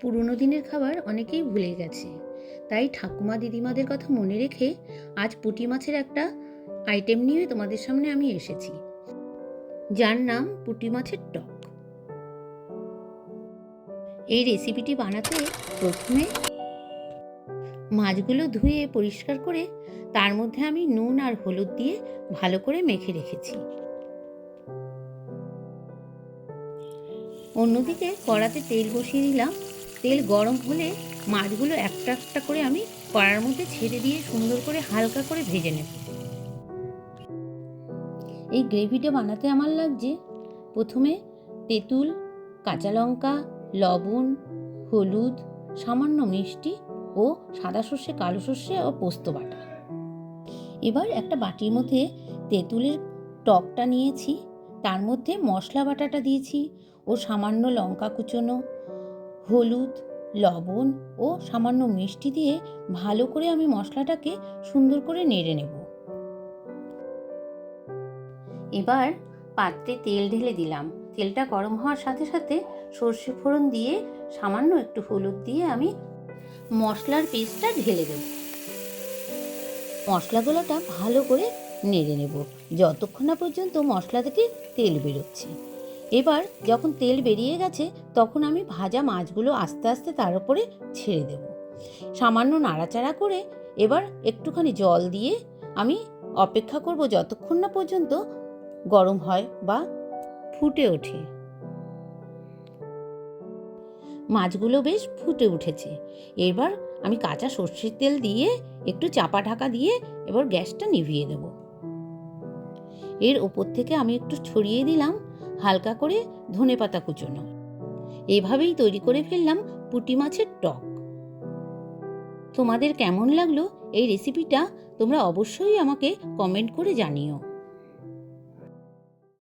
পুরনো দিনের খাবার অনেকেই ভুলে গেছে। তাই ঠাকুমা দিদিমাদের কথা মনে রেখে আজ পুঁটি মাছের একটা আইটেম নিয়ে তোমাদের সামনে আমি এসেছি। যার নাম পুঁটি মাছের টক। এই রেসিপিটি বানাতে প্রথমে মাছগুলো ধুয়ে পরিষ্কার করে তার মধ্যে আমি নুন আর হলুদ দিয়ে ভালো করে মেখে রেখেছি। অন্যদিকে কড়াতে তেল বসিয়ে দিলাম তেল গরম হলে মাছগুলো একটা একটা করে আমি কড়ার মধ্যে ছেড়ে দিয়ে সুন্দর করে হালকা করে ভেজে নেব। এই গ্রেভিটা বানাতে আমার লাগছে প্রথমে তেঁতুল, কাঁচা লঙ্কা, লবণ, হলুদ, সামান্য মিষ্টি ও সাদা সর্ষে, কালো সর্ষে ও পোস্ত বাটা। এবার একটা বাটির মধ্যে তেঁতুলের টকটা নিয়েছি, তার মধ্যে মশলা বাটাটা দিয়েছি ও সামান্য লঙ্কা কুচোনো হলুদ, লবণ ও সামান্য মিষ্টি দিয়ে ভালো করে আমি মশলাটাকে সুন্দর করে নেড়ে নেব। এবার পাত্রে তেল ঢেলে দিলাম। তেলটা গরম হওয়ার সাথে সাথে সর্ষে ফোড়ন দিয়ে সামান্য একটু হলুদ দিয়ে আমি মশলার পেস্টটা ঢেলে দেব। মশলাগুলোটা ভালো করে নেড়ে নেব। যতক্ষণ না পর্যন্ত মশলা থেকে তেল বেরোচ্ছে। এবার যখন তেল বেরিয়ে গেছে, তখন আমি ভাজা মাছগুলো আস্তে আস্তে তার উপরে ছেড়ে দেব। সামান্য নাড়াচাড়া করে এবার একটুখানি জল দিয়ে আমি অপেক্ষা করব যতক্ষণ না পর্যন্ত গরম হয় বা ফুটে ওঠে। মাছগুলো বেশ ফুটে উঠেছে। এবার আমি কাঁচা সর্ষের তেল দিয়ে একটু চাপা ঢাকা দিয়ে এবার গ্যাসটা নিভিয়ে দেব। এর ওপর থেকে আমি একটু ছড়িয়ে দিলাম হালকা করে ধনে পাতা কুচোনো। এভাবেই তৈরি করে ফেললাম পুটি মাছের টক। তোমাদের কেমন লাগল এই রেসিপিটা তোমরা অবশ্যই আমাকে কমেন্ট করে জানিও।